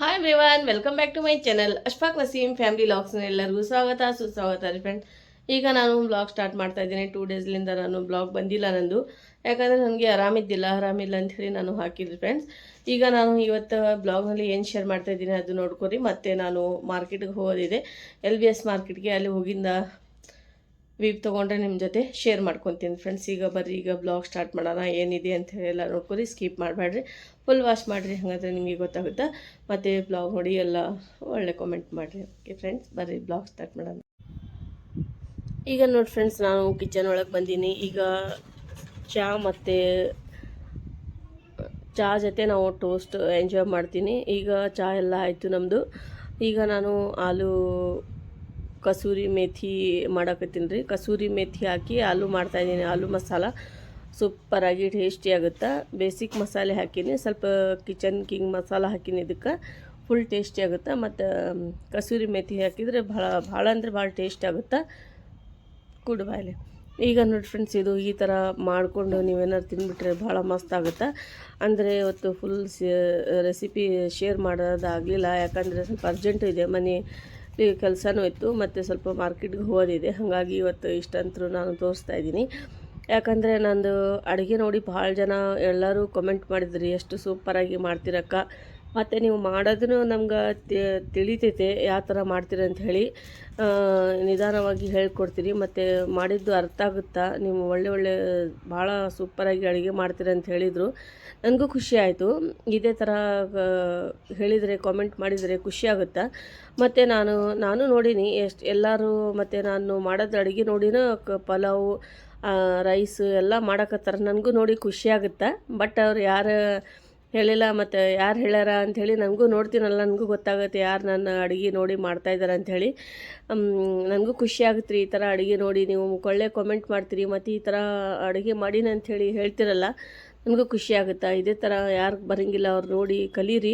Hi everyone welcome back to my channel Ashfaq Naseem family ಲಾಗ್ಸ್ನ ಎಲ್ಲರಿಗೂ ಸ್ವಾಗತ, ಸುಸ್ವಾಗತ ರೀ ಫ್ರೆಂಡ್ ಈಗ ನಾನು ಬ್ಲಾಗ್ ಸ್ಟಾರ್ಟ್ ಮಾಡ್ತಾ ಇದ್ದೀನಿ. ಟೂ ಡೇಸ್ಲಿಂದ ನಾನು ಬ್ಲಾಗ್ ಬಂದಿಲ್ಲ ನಂದು. ಯಾಕಂದರೆ ನನಗೆ ಆರಾಮಿದ್ದಿಲ್ಲ ಆರಾಮಿಲ್ಲ ಹೇಳಿ ನಾನು ಹಾಕಿದ್ರಿ ಫ್ರೆಂಡ್ಸ್ ಈಗ ನಾನು ಇವತ್ತು ಬ್ಲಾಗ್ನಲ್ಲಿ ಏನು ಶೇರ್ ಮಾಡ್ತಾ ಇದ್ದೀನಿ ಅದು ನೋಡ್ಕೊರಿ. ಮತ್ತು ನಾನು ಮಾರ್ಕೆಟ್ಗೆ ಹೋಗೋದಿದೆ. ಎಲ್ ಬಿ ಎಸ್ ಮಾರ್ಕೆಟ್ಗೆ ಅಲ್ಲಿ ಹೋಗಿಂದ ವೀವ್ ತೊಗೊಂಡ್ರೆ ನಿಮ್ಮ ಜೊತೆ ಶೇರ್ ಮಾಡ್ಕೊತೀನಿ ಫ್ರೆಂಡ್ಸ್ ಈಗ ಬರ್ರಿ, ಈಗ ಬ್ಲಾಗ್ ಸ್ಟಾರ್ಟ್ ಮಾಡೋಣ, ಏನಿದೆ ಅಂತ ಹೇಳಿ ಎಲ್ಲ ನೋಡ್ಕೊರಿ ಸ್ಕಿಪ್ ಮಾಡಬೇಡ್ರಿ ಫುಲ್ ವಾಶ್ ಮಾಡಿರಿ, ಹಾಗಾದ್ರೆ ನಿಮಗೆ ಗೊತ್ತಾಗುತ್ತೆ? ಮತ್ತು ಬ್ಲಾಗ್ ನೋಡಿ ಎಲ್ಲ ಒಳ್ಳೆ ಕಾಮೆಂಟ್ ಮಾಡಿರಿ. ಓಕೆ ಫ್ರೆಂಡ್ಸ್ ಬರ್ರಿ ಬ್ಲಾಗ್ ಸ್ಟಾರ್ಟ್ ಮಾಡೋಣ. ಈಗ ನೋಡಿ ಫ್ರೆಂಡ್ಸ್ ನಾನು ಕಿಚನ್ ಒಳಗೆ ಬಂದೀನಿ. ಈಗ ಚಹಾ ಮತ್ತು ಚಹಾ ಜೊತೆ ನಾವು ಟೋಸ್ಟ್ ಎಂಜಾಯ್ ಮಾಡ್ತೀನಿ. ಈಗ ಚಹಾ ಎಲ್ಲ ಆಯಿತು ನಮ್ಮದು ಈಗ ನಾನು ಆಲೂ ಕಸೂರಿ ಮೇಥಿ ಮಾಡಕತ್ತೀನಿ ರೀ. ಕಸೂರಿ ಮೇಥಿ ಹಾಕಿ ಆಲೂ ಮಾಡ್ತಾಯಿದ್ದೀನಿ ಆಲೂ ಮಸಾಲ ಸೂಪರಾಗಿ ಟೇಸ್ಟಿ ಆಗುತ್ತೆ? ಬೇಸಿಕ್ ಮಸಾಲೆ ಹಾಕೀನಿ. ಸ್ವಲ್ಪ ಕಿಚನ್ ಕಿಂಗ್ ಮಸಾಲ ಹಾಕೀನಿ ಇದಕ್ಕೆ. ಫುಲ್ ಟೇಸ್ಟಿ ಆಗುತ್ತೆ? ಮತ್ತು ಕಸೂರಿ ಮೇಥಿ ಹಾಕಿದರೆ ಭಾಳ ಭಾಳ ಅಂದರೆ ಭಾಳ ಟೇಸ್ಟ್ ಆಗುತ್ತೆ? ಕುಡು ಬಾಯ್ಲೆ ಈಗ ನೋಡಿ ಫ್ರೆಂಡ್ಸ್ ಇದು ಈ ಥರ ಮಾಡಿಕೊಂಡು ನೀವೇನಾದ್ರು ತಿಂದುಬಿಟ್ರೆ ಭಾಳ ಮಸ್ತ್ ಆಗುತ್ತೆ? ಅಂದರೆ ಇವತ್ತು ಫುಲ್ ರೆಸಿಪಿ ಶೇರ್ ಮಾಡೋದಾಗಲಿಲ್ಲ. ಯಾಕಂದರೆ ಸ್ವಲ್ಪ ಅರ್ಜೆಂಟು ಇದೆ. ಮನೆ ಕೆಲಸನೂ ಇತ್ತು, ಮತ್ತು ಸ್ವಲ್ಪ ಮಾರ್ಕೆಟ್ಗೆ ಹೋದಿದೆ ಹಾಗಾಗಿ ಇವತ್ತು ಇಷ್ಟಂತರೂ ನಾನು ತೋರಿಸ್ತಾ ಇದ್ದೀನಿ. ಯಾಕಂದರೆ ನಂದು ಅಡುಗೆ ನೋಡಿ ಭಾಳ ಜನ ಎಲ್ಲರೂ ಕಮೆಂಟ್ ಮಾಡಿದ್ರಿ, ಎಷ್ಟು ಸೂಪರಾಗಿ ಮಾಡ್ತೀರಕ್ಕ? ಮತ್ತು ನೀವು ಮಾಡೋದನ್ನು ನಮ್ಗೆ ತಿಳಿತೈತೆ ಯಾವ ಥರ ಮಾಡ್ತೀರ ಅಂತ ಹೇಳಿ ನಿಧಾನವಾಗಿ ಹೇಳ್ಕೊಡ್ತೀರಿ ಮತ್ತು ಮಾಡಿದ್ದು ಅರ್ಥ ಆಗುತ್ತಾ? ನೀವು ಒಳ್ಳೆ ಒಳ್ಳೆ, ಭಾಳ ಸೂಪರಾಗಿ ಅಡುಗೆ ಮಾಡ್ತೀರ ಅಂತ ಹೇಳಿದರು. ನನಗೂ ಖುಷಿ ಆಯಿತು. ಇದೇ ಥರ ಹೇಳಿದರೆ ಕಾಮೆಂಟ್ ಮಾಡಿದರೆ ಖುಷಿ ಆಗುತ್ತಾ? ಮತ್ತು ನಾನು ನಾನು ನೋಡೀನಿ, ಎಷ್ಟು, ಎಲ್ಲರೂ ಮತ್ತು ನಾನು ಮಾಡೋದು ಅಡುಗೆ ನೋಡಿನೂ, ಕ, ಪಲಾವು ರೈಸ್ ಎಲ್ಲ ಮಾಡಕತ್ತಾರ. ನನಗೂ ನೋಡಿ ಖುಷಿ ಆಗುತ್ತೆ? ಬಟ್ ಅವ್ರು ಯಾರು ಹೇಳಿಲ್ಲ, ಮತ್ತು ಯಾರು ಹೇಳ್ಯಾರ ಅಂಥೇಳಿ ನನಗೂ ನೋಡ್ತೀನಲ್ಲ ನನಗೂ ಗೊತ್ತಾಗುತ್ತೆ ಯಾರು ನನ್ನ ಅಡುಗೆ ನೋಡಿ ಮಾಡ್ತಾಯಿದ್ದಾರೆ ಅಂಥೇಳಿ. ನನಗೂ ಖುಷಿ ಆಗುತ್ತೆ ರೀ ಈ ಥರ ಅಡುಗೆ ನೋಡಿ, ನೀವು ಒಳ್ಳೆ ಕಾಮೆಂಟ್ ಮಾಡ್ತೀರಿ, ಮತ್ತು ಈ ಥರ ಅಡುಗೆ ಮಾಡೀನಿ ಅಂಥೇಳಿ ಹೇಳ್ತಿರಲ್ಲ ನನಗೂ ಖುಷಿ ಆಗುತ್ತೆ? ಇದೇ ಥರ ಯಾರು ಬರೋಂಗಿಲ್ಲ, ಅವ್ರು ನೋಡಿ ಕಲೀರಿ.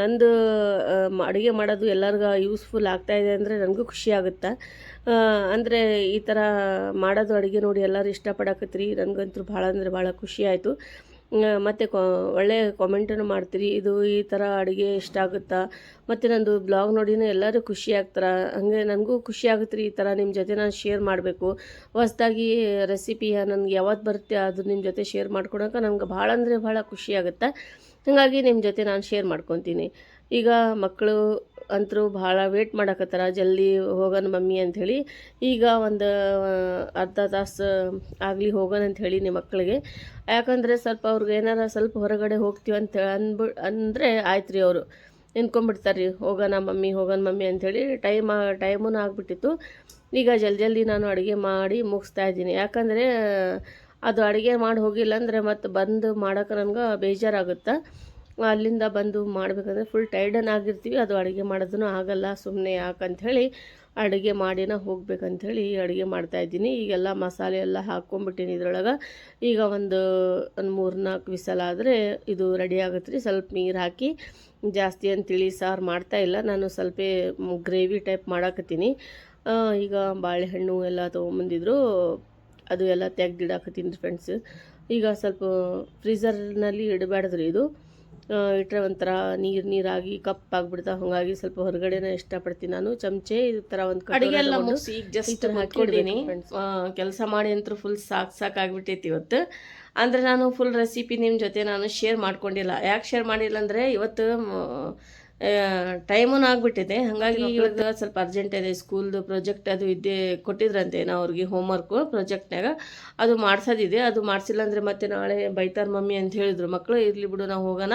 ನಂದು ಅಡುಗೆ ಮಾಡೋದು ಎಲ್ಲರಿಗೂ ಯೂಸ್ಫುಲ್ ಆಗ್ತಾಯಿದೆ ಅಂದರೆ ನನಗೂ ಖುಷಿ ಆಗುತ್ತೆ? ಅಂದರೆ ಈ ಥರ ಮಾಡೋದು, ಅಡುಗೆ ನೋಡಿ ಎಲ್ಲರೂ ಇಷ್ಟಪಡಕತ್ತೀರಿ ನನಗಂತೂ ಭಾಳ ಅಂದರೆ ಭಾಳ ಖುಷಿ ಆಯಿತು. ಮತ್ತು ಕೊ ಒಳ್ಳೆಯ ಕಾಮೆಂಟನ್ನು ಮಾಡ್ತೀರಿ. ಇದು ಈ ಥರ ಅಡುಗೆ ಇಷ್ಟ ಆಗುತ್ತಾ? ಮತ್ತು ನಂದು ಬ್ಲಾಗ್ ನೋಡಿನೂ ಎಲ್ಲರೂ ಖುಷಿ ಆಗ್ತಾರೆ? ಹಾಗೆ ನನಗೂ ಖುಷಿ ಆಗುತ್ತೆ ರೀ ಈ ಥರ ನಿಮ್ಮ ಜೊತೆ ನಾನು ಶೇರ್ ಮಾಡಬೇಕು. ಹೊಸ್ದಾಗಿ ರೆಸಿಪಿ ನನಗೆ ಯಾವತ್ತು ಬರುತ್ತೆ ಅದು ನಿಮ್ಮ ಜೊತೆ ಶೇರ್ ಮಾಡ್ಕೊಳಕ್ಕೆ ನನಗೆ ಭಾಳ ಅಂದರೆ ಭಾಳ ಖುಷಿ ಆಗುತ್ತೆ? ಹಾಗಾಗಿ ನಿಮ್ಮ ಜೊತೆ ನಾನು ಶೇರ್ ಮಾಡ್ಕೊತೀನಿ. ಈಗ ಮಕ್ಕಳು ಅಂತರೂ ಭಾಳ ವೇಟ್ ಮಾಡಕತ್ತಾರ. ಜಲ್ದಿ ಹೋಗೋಣ ಮಮ್ಮಿ ಅಂಥೇಳಿ ಈಗ ಒಂದು ಅರ್ಧ ತಾಸು ಆಗಲಿ ಹೋಗೋಣ ಹೇಳಿ ನಿಮ್ಮ ಮಕ್ಕಳಿಗೆ ಯಾಕಂದರೆ ಸ್ವಲ್ಪ ಅವ್ರಿಗೆ ಏನಾರ ಸ್ವಲ್ಪ ಹೊರಗಡೆ ಹೋಗ್ತೀವಿ ಅಂತ ಅಂದ್ಬಿ, ಅಂದರೆ ಆಯ್ತು ರೀ ಅವರು. ನಿಂತ್ಕೊಂಡ್ಬಿಡ್ತಾರೆ ರೀ ಹೋಗೋಣ ಮಮ್ಮಿ ಹೋಗೋಣ ಮಮ್ಮಿ ಅಂಥೇಳಿ ಟೈಮ್ ಟೈಮೂ ಆಗಿಬಿಟ್ಟಿತ್ತು. ಈಗ ಜಲ್ದಿ ಜಲ್ದಿ ನಾನು ಅಡುಗೆ ಮಾಡಿ ಮುಗಿಸ್ತಾ ಇದ್ದೀನಿ. ಯಾಕಂದರೆ ಅದು ಅಡುಗೆ ಮಾಡಿ ಹೋಗಿಲ್ಲ ಅಂದರೆ ಮತ್ತೆ ಬಂದು ಮಾಡೋಕೆ ನನಗೆ ಬೇಜಾರಾಗುತ್ತೆ. ಅಲ್ಲಿಂದ ಬಂದು ಮಾಡಬೇಕಂದ್ರೆ ಫುಲ್ ಟೈರ್ಡನ್ ಆಗಿರ್ತೀವಿ. ಅದು ಅಡುಗೆ ಮಾಡೋದೂ ಆಗಲ್ಲ. ಸುಮ್ಮನೆ ಯಾಕಂಥೇಳಿ ಅಡುಗೆ ಮಾಡಿನ ಹೋಗ್ಬೇಕಂಥೇಳಿ ಅಡುಗೆ ಮಾಡ್ತಾಯಿದ್ದೀನಿ ಈಗೆಲ್ಲ ಮಸಾಲೆ ಎಲ್ಲ ಹಾಕ್ಕೊಂಬಿಟ್ಟಿನಿ ಇದ್ರೊಳಗೆ. ಈಗ ಒಂದು ಒಂದು ಮೂರು ನಾಲ್ಕು ವಿಸಲ್ ಆದರೆ ಇದು ರೆಡಿ ಆಗುತ್ತೆ ರೀ. ಸ್ವಲ್ಪ ನೀರು ಹಾಕಿ ಜಾಸ್ತಿ ಏನು ತಿಳಿ, ಸಾರು ಮಾಡ್ತಾಯಿಲ್ಲ ನಾನು ಸ್ವಲ್ಪ ಗ್ರೇವಿ ಟೈಪ್ ಮಾಡಾಕತ್ತೀನಿ. ಈಗ ಬಾಳೆಹಣ್ಣು ಎಲ್ಲ ತೊಗೊಂಬಂದಿದ್ರು. ಅದು ಎಲ್ಲ ತೆಗ್ದಿಡಾಕತ್ತೀನಿ ಫ್ರೆಂಡ್ಸ್ ಈಗ ಸ್ವಲ್ಪ ಫ್ರೀಝರ್ನಲ್ಲಿ ಇಡಬಾರ್ದ್ರಿ ಇದು. ಆ, ಇಟ್ರೆ ಒಂಥರ ನೀರು ನೀರಾಗಿ ಕಪ್ಪಾಗ್ಬಿಡ್ತಾವೆ ಹಾಗಾಗಿ ಸ್ವಲ್ಪ ಹೊರಗಡೆನೇ ಇಷ್ಟಪಡ್ತೀನಿ ನಾನು. ಚಮಚೆ ಈ ಥರ ಒಂದು ಅಡಿಗೆ ಎಲ್ಲ ಮುಗಿಸಿ ಈಗ ಜಸ್ಟ್ friends. ಕೆಲಸ ಮಾಡಿ ಅಂತೂ ಫುಲ್ ಸಾಕು ಸಾಕಾಗ್ಬಿಟ್ಟೈತಿ ಇವತ್ತು. ಅಂದರೆ ನಾನು ಫುಲ್ ರೆಸಿಪಿ ನಿಮ್ಮ ಜೊತೆ ನಾನು ಶೇರ್ ಮಾಡ್ಕೊಂಡಿಲ್ಲ. ಯಾಕೆ ಶೇರ್ ಮಾಡಿಲ್ಲ ಅಂದರೆ ಇವತ್ತು ಟೈಮೂ ಆಗ್ಬಿಟ್ಟಿದೆ. ಹಾಗಾಗಿ ಇವತ್ತು ಸ್ವಲ್ಪ ಅರ್ಜೆಂಟ್ ಇದೆ. ಸ್ಕೂಲ್ದು ಪ್ರಾಜೆಕ್ಟ್ ಅದು ಇದ್ದೇ ಕೊಟ್ಟಿದ್ರಂತೆ ನಾವು ಅವ್ರಿಗೆ ಹೋಮ್ವರ್ಕು ಪ್ರಾಜೆಕ್ಟ್ನಾಗ ಅದು ಮಾಡ್ಸೋದಿದೆ. ಅದು ಮಾಡಿಸಿಲ್ಲ ಅಂದರೆ ಮತ್ತೆ ನಾಳೆ ಬೈತಾರ ಮಮ್ಮಿ ಅಂತ ಹೇಳಿದ್ರು. ಮಕ್ಕಳು ಇರಲಿ ಬಿಡು ನಾವು ಹೋಗೋಣ.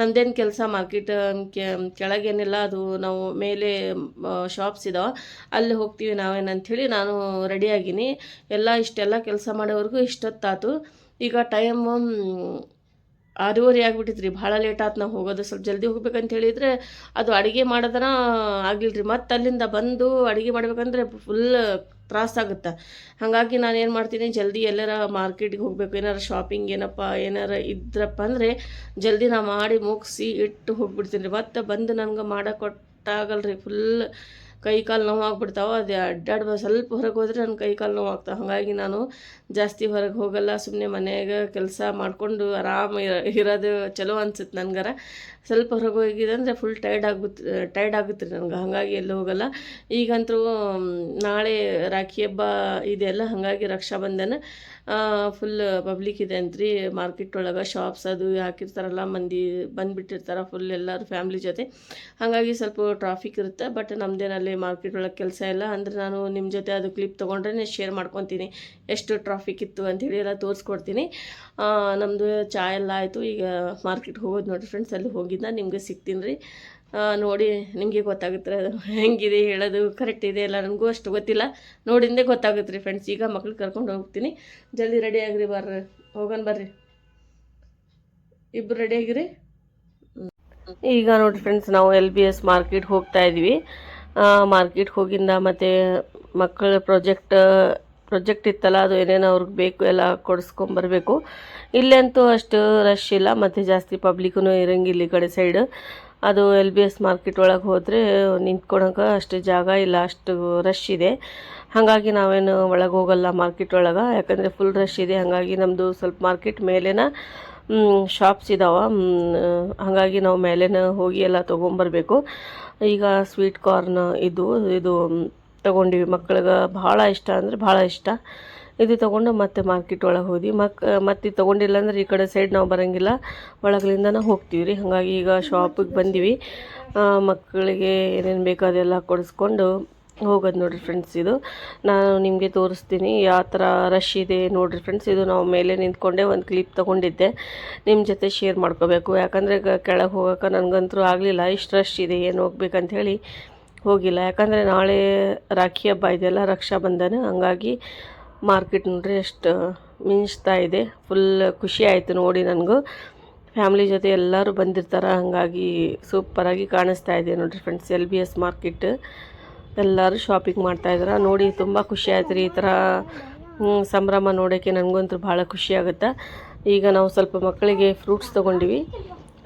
ನಮ್ದೇನು ಕೆಲಸ ಮಾರ್ಕೆಟ್ ಕೆಳಗೇನಿಲ್ಲ. ಅದು ನಾವು ಮೇಲೆ ಶಾಪ್ಸ್ ಇದಾವೆ. ಅಲ್ಲಿ ಹೋಗ್ತೀವಿ ನಾವೇನಂಥೇಳಿ ನಾನು ರೆಡಿಯಾಗಿನಿ ಎಲ್ಲ ಇಷ್ಟೆಲ್ಲ ಕೆಲಸ ಮಾಡೋವರೆಗೂ ಇಷ್ಟೊತ್ತಾತು. ಈಗ ಟೈಮ್ ಆರೂವರೆ ಆಗ್ಬಿಟ್ಟಿತ್ತು ಭಾಳ ಲೇಟ್ ಆಯ್ತು ನಾವು ಹೋಗೋದು. ಸ್ವಲ್ಪ ಜಲ್ದಿ ಹೋಗ್ಬೇಕಂತ ಹೇಳಿದರೆ ಅದು ಅಡುಗೆ ಮಾಡೋದನ ಆಗಿಲ್ಲ ರೀ ಮತ್ತು ಅಲ್ಲಿಂದ ಬಂದು ಅಡುಗೆ ಮಾಡ್ಬೇಕಂದ್ರೆ ಫುಲ್ ತ್ರಾಸಾಗುತ್ತೆ ಹಾಗಾಗಿ ನಾನು ಏನು ಮಾಡ್ತೀನಿ, ಜಲ್ದಿ ಎಲ್ಲರ ಮಾರ್ಕೆಟಿಗೆ ಹೋಗಬೇಕು. ಏನಾರ ಶಾಪಿಂಗ್ ಏನಪ್ಪ, ಏನಾರ ಇದ್ರಪ್ಪ ಅಂದರೆ ಜಲ್ದಿ ನಾ ಮಾಡಿ ಮುಗಿಸಿ ಇಟ್ಟು ಹೋಗ್ಬಿಡ್ತೀನಿ ರೀ. ಮತ್ತು ಬಂದು ನನಗೆ ಮಾಡಕ್ಕೆ ಕೊಟ್ಟಾಗಲ್ಲ ರೀ ಫುಲ್ ಕೈ ಕಾಲು ನೋವು ಆಗ್ಬಿಡ್ತಾವೆ. ಅದೇ ಅಡ್ಡಾಡ್ಬ, ಸ್ವಲ್ಪ ಹೊರಗೆ ಹೋದರೆ ನನ್ನ ಕೈ ಕಾಲು ನೋವು ಆಗ್ತಾವೆ. ಹಾಗಾಗಿ ನಾನು ಜಾಸ್ತಿ ಹೊರಗೆ ಹೋಗಲ್ಲ ಸುಮ್ಮನೆ ಮನೆಯಾಗ ಕೆಲಸ ಮಾಡಿಕೊಂಡು ಆರಾಮ ಇರೋದು ಚಲೋ ಅನ್ಸುತ್ತೆ ನನಗಾರ. ಸ್ವಲ್ಪ ಹೊರಗೆ ಅಂದರೆ ಫುಲ್ ಟೈರ್ಡ್ ಆಗುತ್ತೆ ಟೈರ್ಡ್ ಆಗುತ್ತೆ ರೀ ನನಗೆ. ಹಾಗಾಗಿ ಎಲ್ಲೂ ಹೋಗಲ್ಲ. ಈಗಂತೂ ನಾಳೆ ರಾಖಿ ಹಬ್ಬ ಇದೆಯಲ್ಲ ಹಾಗಾಗಿ ರಕ್ಷಾಬಂಧನ ಫುಲ್ ಪಬ್ಲಿಕ್ ಇದೆ ಅಂತ್ರಿ. ಮಾರ್ಕೆಟ್ ಒಳಗೆ ಶಾಪ್ಸ್ ಅದು ಹಾಕಿರ್ತಾರಲ್ಲ, ಮಂದಿ ಬಂದುಬಿಟ್ಟಿರ್ತಾರೆ ಫುಲ್ ಎಲ್ಲರೂ ಫ್ಯಾಮ್ಲಿ ಜೊತೆ. ಹಾಗಾಗಿ ಸ್ವಲ್ಪ ಟ್ರಾಫಿಕ್ ಇರುತ್ತೆ ಬಟ್ ನಮ್ಮದೇನಲ್ಲಿ ಮಾರ್ಕೆಟ್ ಒಳಗೆ ಕೆಲಸ ಇಲ್ಲ. ಅಂದರೆ ನಾನು ನಿಮ್ಮ ಜೊತೆ ಅದು ಕ್ಲಿಪ್ ತೊಗೊಂಡ್ರೆ ಶೇರ್ ಮಾಡ್ಕೊತೀನಿ. ಎಷ್ಟು ಟ್ರಾಫಿಕ್ ಇತ್ತು ಅಂಥೇಳಿ ಎಲ್ಲ ತೋರಿಸ್ಕೊಡ್ತೀನಿ. ನಮ್ಮದು ಚಾ ಎಲ್ಲ ಆಯಿತು. ಈಗ ಮಾರ್ಕೆಟ್ ಹೋಗೋದು ನೋಡಿರಿ ಫ್ರೆಂಡ್ಸ್ ಅಲ್ಲಿ ಹೋಗಿದ್ದ ನಿಮಗೆ ಸಿಗ್ತೀನಿ ರೀ. ನೋಡಿ, ನಿಮಗೆ ಗೊತ್ತಾಗುತ್ತೆ ಹೆಂಗಿದೆ, ಹೇಳೋದು ಕರೆಕ್ಟ್ ಇದೆ ಇಲ್ಲ ನನಗೂ ಅಷ್ಟು ಗೊತ್ತಿಲ್ಲ. ನೋಡಿಂದೇ ಗೊತ್ತಾಗುತ್ತೆ ರೀ ಫ್ರೆಂಡ್ಸ್ ಈಗ ಮಕ್ಳು ಕರ್ಕೊಂಡು ಹೋಗ್ತೀನಿ. ಜಲ್ದಿ ರೆಡಿ ಆಗಿರಿ ಬರ್ರಿ. ಹೋಗೋಣ ಬರ್ರಿ. ಇಬ್ಬರು ರೆಡಿ ಆಗಿರಿ? ಈಗ ನೋಡಿ ಫ್ರೆಂಡ್ಸ್ ನಾವು ಎಲ್ ಬಿ ಎಸ್ ಮಾರ್ಕೆಟ್ ಹೋಗ್ತಾ ಇದ್ವಿ. ಮಾರ್ಕೆಟ್ ಹೋಗಿಂದ ಮತ್ತು ಮಕ್ಕಳ ಪ್ರಾಜೆಕ್ಟ್ ಪ್ರಾಜೆಕ್ಟ್ ಇತ್ತಲ್ಲ, ಅದು ಏನೇನು ಅವ್ರಿಗೆ ಬೇಕು, ಎಲ್ಲ ಕೊಡಿಸ್ಕೊಂಬರ್ಬೇಕು ಇಲ್ಲಂತೂ ಅಷ್ಟು ರಶ್ ಇಲ್ಲ, ಮತ್ತು ಜಾಸ್ತಿ ಪಬ್ಲಿಕ್ಕೂ ಇರೋಂಗಿಲ್ಲ ಈ ಕಡೆ ಸೈಡ್ ಅದು ಎಲ್ ಬಿ ಎಸ್ ಮಾರ್ಕೆಟ್ ಒಳಗೆ ಹೋದರೆ ನಿಂತ್ಕೊಳಕ್ಕೆ ಅಷ್ಟು ಜಾಗ ಇಲ್ಲ, ಅಷ್ಟು ರಶ್ ಇದೆ. ಹಾಗಾಗಿ ನಾವೇನು ಒಳಗೆ ಹೋಗಲ್ಲ ಮಾರ್ಕೆಟ್ ಒಳಗೆ, ಯಾಕಂದರೆ ಫುಲ್ ರಶ್ ಇದೆ. ಹಾಗಾಗಿ ನಮ್ಮದು ಸ್ವಲ್ಪ ಮಾರ್ಕೆಟ್ ಮೇಲೇನ ಶಾಪ್ಸ್ ಇದಾವೆ. ಹಾಗಾಗಿ ನಾವು ಮೇಲೇನ ಹೋಗಿ ಎಲ್ಲ ತೊಗೊಂಬರ್ಬೇಕು. ಈಗ ಸ್ವೀಟ್ ಕಾರ್ನ್ ಇದು ಇದು ತಗೊಂಡಿವಿ ಮಕ್ಳಿಗೆ ಭಾಳ ಇಷ್ಟ ಅಂದರೆ ಭಾಳ ಇಷ್ಟ. ಇದು ತೊಗೊಂಡು ಮತ್ತೆ ಮಾರ್ಕೆಟ್ ಒಳಗೆ ಹೋದ್ವಿ. ಮಕ್, ಮತ್ತೆ ಇದು ತೊಗೊಂಡಿಲ್ಲ ಅಂದ್ರೆ ಈ ಕಡೆ ಸೈಡ್ ನಾವು ಬರೋಂಗಿಲ್ಲ. ಒಳಗಲಿಂದನೇ ಹೋಗ್ತೀವಿ ರೀ. ಹಾಗಾಗಿ ಈಗ ಶಾಪಿಗೆ ಬಂದೀವಿ. ಮಕ್ಕಳಿಗೆ ಏನೇನು ಬೇಕೋ ಅದೆಲ್ಲ ಕೊಡಿಸ್ಕೊಂಡು ಹೋಗೋದು ನೋಡಿರಿ ಫ್ರೆಂಡ್ಸ್ ಇದು. ನಾನು ನಿಮಗೆ ತೋರಿಸ್ತೀನಿ ಯಾವ ಥರ ರಶ್ ಇದೆ ನೋಡಿರಿ ಫ್ರೆಂಡ್ಸ್ ಇದು ನಾವು ಮೇಲೆ ನಿಂತ್ಕೊಂಡೆ ಒಂದು ಕ್ಲಿಪ್ ತೊಗೊಂಡಿದ್ದೆ. ನಿಮ್ಮ ಜೊತೆ ಶೇರ್ ಮಾಡ್ಕೋಬೇಕು. ಯಾಕಂದರೆ ಕೆಳಗೆ ಹೋಗೋಕೆ ನನಗಂತೂ ಆಗಲಿಲ್ಲ. ಇಷ್ಟು ರಶ್ ಇದೆ, ಏನು ಹೋಗ್ಬೇಕಂತ ಹೇಳಿ ಹೋಗಿಲ್ಲ. ಯಾಕಂದರೆ ನಾಳೆ ರಾಖಿ ಹಬ್ಬ ಇದೆಯಲ್ಲ ರಕ್ಷಾಬಂಧನ. ಹಂಗಾಗಿ ಮಾರ್ಕೆಟ್ ನೋಡ್ರಿ ಎಷ್ಟು ಮಿಂಚ್ತಾ ಇದೆ. ಫುಲ್ ಖುಷಿ ಆಯಿತು ನೋಡಿ ನನಗೂ. ಫ್ಯಾಮ್ಲಿ ಜೊತೆ ಎಲ್ಲರೂ ಬಂದಿರ್ತಾರೆ, ಹಾಗಾಗಿ ಸೂಪರಾಗಿ ಕಾಣಿಸ್ತಾ ಇದೆ ನೋಡಿರಿ friends L B S market ಎಲ್ಲರೂ ಶಾಪಿಂಗ್ ಮಾಡ್ತಾಯಿದ್ದಾರೆ ನೋಡಿ ತುಂಬ ಖುಷಿ ಆಯ್ತು ರೀ ಈ ಥರ ಸಂಭ್ರಮ ನೋಡೋಕ್ಕೆ ನನಗಂತೂ ಭಾಳ ಖುಷಿ ಆಗುತ್ತೆ. ಈಗ ನಾವು ಸ್ವಲ್ಪ ಮಕ್ಕಳಿಗೆ ಫ್ರೂಟ್ಸ್ ತೊಗೊಂಡಿವಿ.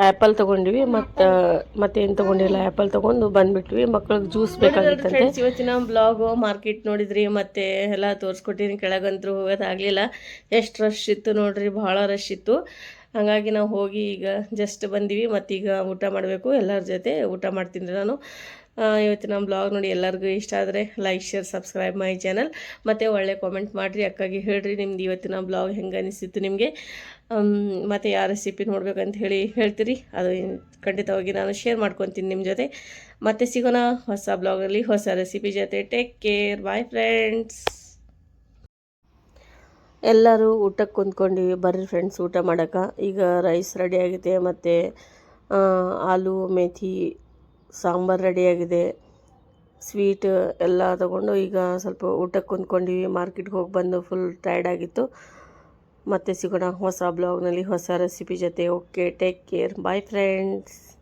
ಆ್ಯಪಲ್ ತಗೊಂಡ್ವಿ ಮತ್ತು ಮತ್ತೇನು ತಗೊಂಡಿಲ್ಲ ಆ್ಯಪಲ್ ತಗೊಂಡು ಬಂದ್ಬಿಟ್ವಿ. ಮಕ್ಕಳಿಗೆ ಜ್ಯೂಸ್ ಬೇಕಾಗಿತ್ತಂತೆ. ಇವತ್ತಿನ ಬ್ಲಾಗು ಮಾರ್ಕೆಟ್ ನೋಡಿದ್ರಿ ಮತ್ತೆ ಎಲ್ಲ ತೋರಿಸ್ಕೊಟ್ಟಿನಿ. ಕೆಳಗಂತೂ ಹೋಗೋದಾಗಲಿಲ್ಲ. ಎಷ್ಟು ರಶ್ ಇತ್ತು ನೋಡ್ರಿ ಭಾಳ ರಶ್ ಇತ್ತು. ಹಾಗಾಗಿ ನಾವು ಹೋಗಿ ಈಗ ಜಸ್ಟ್ ಬಂದೀವಿ ಮತ್ತೀಗ ಊಟ ಮಾಡಬೇಕು. ಎಲ್ಲರ ಜೊತೆ ಊಟ ಮಾಡ್ತೀನಿ ರೀ ನಾನು. ಆ, ನಮ್ಮ ಬ್ಲಾಗ್ ನೋಡಿ ಎಲ್ಲರಿಗೂ ಇಷ್ಟ ಆದರೆ like share subscribe my channel ಮತ್ತು ಒಳ್ಳೆ ಕಾಮೆಂಟ್ ಮಾಡಿರಿ ಅಕ್ಕಾಗಿ ಹೇಳ್ರಿ ನಿಮ್ದು ಇವತ್ತಿನ ಬ್ಲಾಗ್ ಹೆಂಗೆ ಅನಿಸಿತ್ತು ನಿಮಗೆ. ಮತ್ತು ಯಾವ ರೆಸಿಪಿ ನೋಡ್ಬೇಕಂತ ಹೇಳಿ ಹೇಳ್ತೀರಿ. ಅದು ಖಂಡಿತವಾಗಿ ನಾನು ಶೇರ್ ಮಾಡ್ಕೊತೀನಿ ನಿಮ್ಮ ಜೊತೆ. ಮತ್ತೆ ಸಿಗೋಣ ಹೊಸ ಬ್ಲಾಗಲ್ಲಿ ಹೊಸ ರೆಸಿಪಿ ಜೊತೆ. ಟೇಕ್ ಕೇರ್ ಬಾಯ್ ಫ್ರೆಂಡ್ಸ್ ಎಲ್ಲರೂ ಊಟಕ್ಕೆ ಕುಂತ್ಕೊಂಡಿವಿ ಬರ್ರಿ ಫ್ರೆಂಡ್ಸ್ ಊಟ ಮಾಡೋಕೆ ಈಗ ರೈಸ್ ರೆಡಿ ಆಗಿದೆ ಮತ್ತು ಆಲೂ ಮೇಥಿ ಸಾಂಬಾರು ರೆಡಿಯಾಗಿದೆ. ಸ್ವೀಟ್ ಎಲ್ಲ ತಗೊಂಡು ಈಗ ಸ್ವಲ್ಪ ಊಟಕ್ಕೆ ಕುಂತ್ಕೊಂಡಿವಿ ಮಾರ್ಕೆಟ್ಗೆ ಹೋಗಿ ಬಂದು ಫುಲ್ ಟೈರ್ಡ್ ಆಗಿತ್ತು. ಮತ್ತೆ ಸಿಗೋಣ, ಹೊಸ ಬ್ಲಾಗ್ನಲ್ಲಿ ಹೊಸ ರೆಸಿಪಿ ಜೊತೆ. Okay take care bye friends